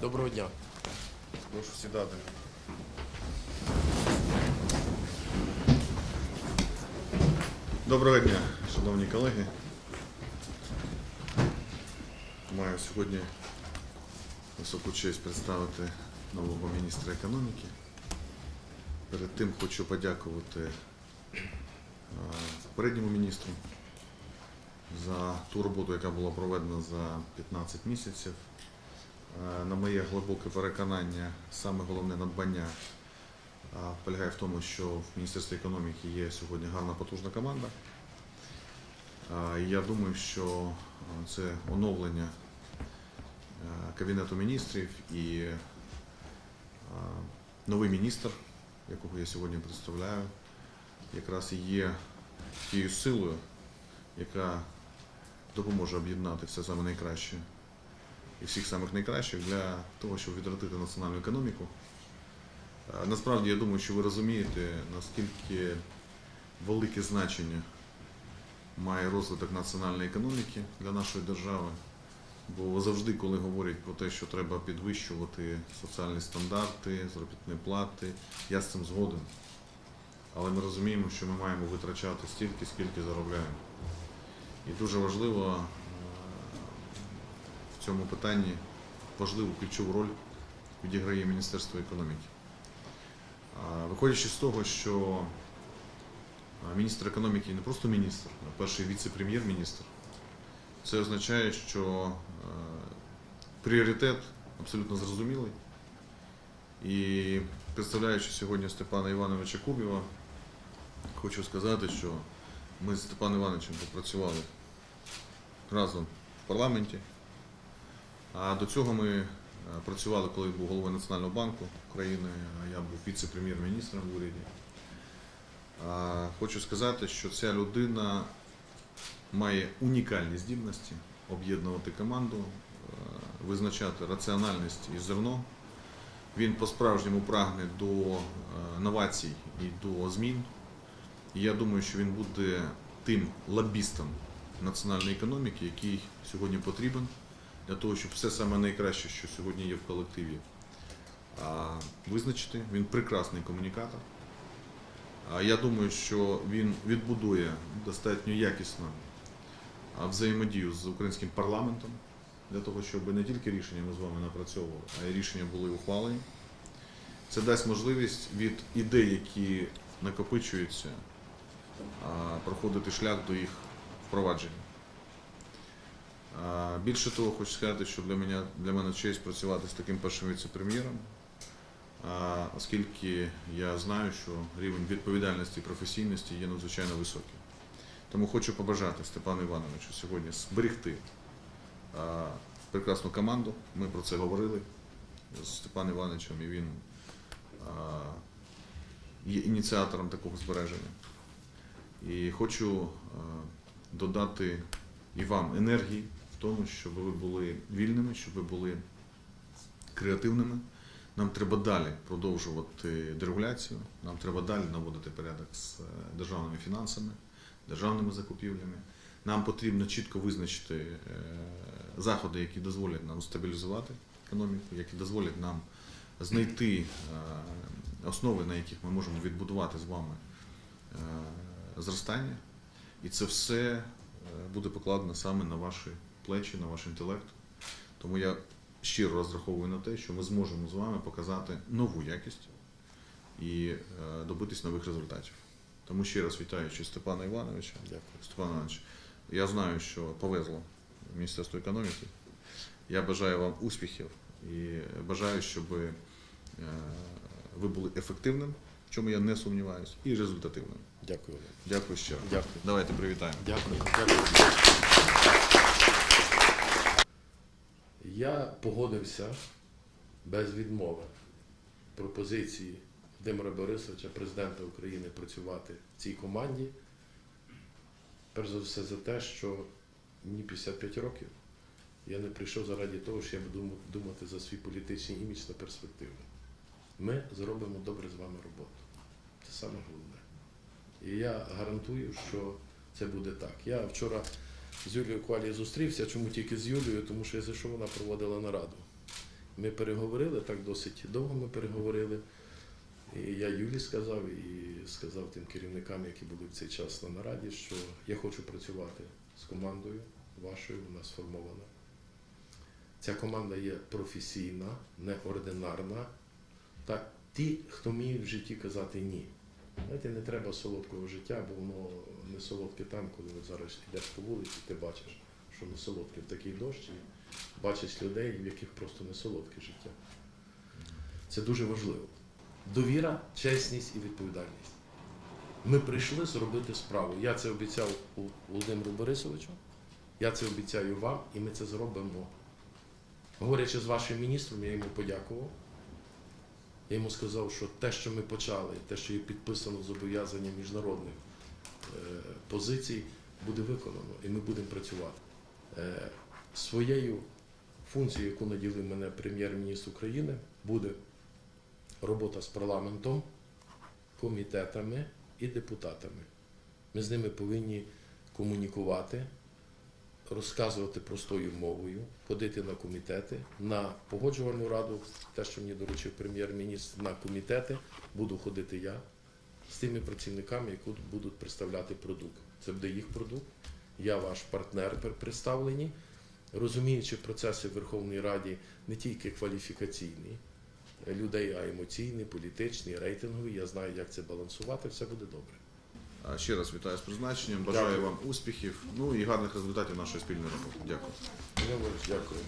Доброго дня. Прошу сідати. Доброго дня, шановні колеги. Маю сьогодні високу честь представити нового міністра економіки. Перед тим хочу подякувати е, попередньому міністру за ту роботу, яка була проведена за 15 місяців. Е, На моє глибоке переконання, саме головне надбання е, полягає в тому, що в Міністерстві економіки є сьогодні гарна потужна команда. Е, Я думаю, що це оновлення Кабінету міністрів і новий міністр, якого я сьогодні представляю, якраз і є тією силою, яка допоможе об'єднати все саме найкраще і всіх самих найкращих для того, щоб відродити національну економіку. Е, Насправді я думаю, що ви розумієте, наскільки велике значення має розвиток національної економіки для нашої держави. Бо завжди, коли говорять про те, що треба підвищувати соціальні стандарти, заробітні плати, я з цим згоден. Але ми розуміємо, що ми маємо витрачати стільки, скільки заробляємо. І дуже важливо цьому питанні важливу ключову роль відіграє Міністерство економіки. Виходячи з того, що міністр економіки не просто міністр, а перший віце-прем'єр-міністр, це означає, що пріоритет абсолютно зрозумілий. І представляючи сьогодні Степана Івановича Кубєва, хочу сказати, що ми з Степаном Івановичем попрацювали разом в парламенті. А до цього ми е, працювали, коли був головою Національного банку України, я був віце-прем'єр-міністром в уряді. Хочу сказати, що ця людина має унікальні здібності об'єднувати команду, е, визначати раціональність і зерно. Він по-справжньому прагне до е, новацій і до змін. І я думаю, що він буде тим лобістом національної економіки, який сьогодні потрібен для того, щоб все саме найкраще, що сьогодні є в колективі, визначити. Він прекрасний комунікатор. Я думаю, що він відбудує достатньо якісно взаємодію з українським парламентом для того, щоб не тільки рішення ми з вами напрацьовували, а й рішення були ухвалені. Це дасть можливість від ідей, які накопичуються, проходити шлях до їх впровадження. Більше того, хочу сказати, що для мене, для мене честь працювати з таким першим віце-прем'єром, оскільки я знаю, що рівень відповідальності і професійності є надзвичайно високий. Тому хочу побажати Степану Івановичу сьогодні зберегти прекрасну команду. Ми про це говорили з Степаном Івановичем, і він є ініціатором такого збереження. І хочу додати і вам енергії тому, щоб ви були вільними, щоб ви були креативними. Нам треба далі продовжувати дерегуляцію, нам треба далі наводити порядок з е, державними фінансами, державними закупівлями. Нам потрібно чітко визначити е, заходи, які дозволять нам стабілізувати економіку, які дозволять нам знайти е, основи, на яких ми можемо відбудувати з вами зростання. І це все буде покладено саме на ваші плечі, на ваш інтелект. Тому я щиро розраховую на те, що ми зможемо з вами показати нову якість і е, добитись нових результатів. Тому ще раз вітаючи Степана Івановича. Дякую. Степан Іванович, я знаю, що повезло Міністерству економіки. Я бажаю вам успіхів і бажаю, щоб е, ви були ефективним, в чому я не сумніваюся, і результативним. Дякую. Дякую ще. Дякую. Давайте привітаємо. Дякую. Дякую. Я погодився без відмови пропозиції Володимира Борисовича, президента України, працювати в цій команді. Перш за все за те, що мені 55 років. Я не прийшов заради того, що я буду думати за свій політичний імідж та перспективу. Ми зробимо добре з вами роботу. Це саме головне. І я гарантую, що це буде так. Я вчора з Юлією Квалією зустрівся. Чому тільки з Юлією? Тому що я за що вона проводила нараду. Ми переговорили, так досить довго ми переговорили. І я Юлі сказав і сказав тим керівникам, які були в цей час на нараді, що я хочу працювати з командою вашою, вона сформована. Ця команда є професійна, неординарна. Так, ті, хто вміють в житті казати ні. Знаєте, не треба солодкого життя, бо воно не солодке там, коли от зараз йдеш по вулиці, ти бачиш, що не солодке в такий дощ, і бачиш людей, в яких просто не солодке життя. Це дуже важливо. Довіра, чесність і відповідальність. Ми прийшли зробити справу. Я це обіцяв у Володимиру Борисовичу, я це обіцяю вам, і ми це зробимо. Говорячи з вашим міністром, я йому подякував. Я йому сказав, що те, що ми почали, те, що є підписано зобов'язання міжнародних е, позицій, буде виконано, і ми будемо працювати. Е, своєю функцією, яку наділив мене прем'єр-міністр України, буде робота з парламентом, комітетами і депутатами. Ми з ними повинні комунікувати, розказувати простою мовою, ходити на комітети, на погоджувальну раду, те, що мені доручив прем'єр-міністр, на комітети буду ходити я з тими працівниками, які будуть представляти продукт. Це буде їх продукт. Я ваш партнер при представленні, розуміючи процеси в Верховній Раді не тільки кваліфікаційні людей, а емоційні, політичні, рейтингові. Я знаю, як це балансувати, все буде добре. А Ще раз вітаю з призначенням, бажаю Дякую. вам успіхів, ну і гарних результатів нашої спільної роботи. Дякую. Дякую.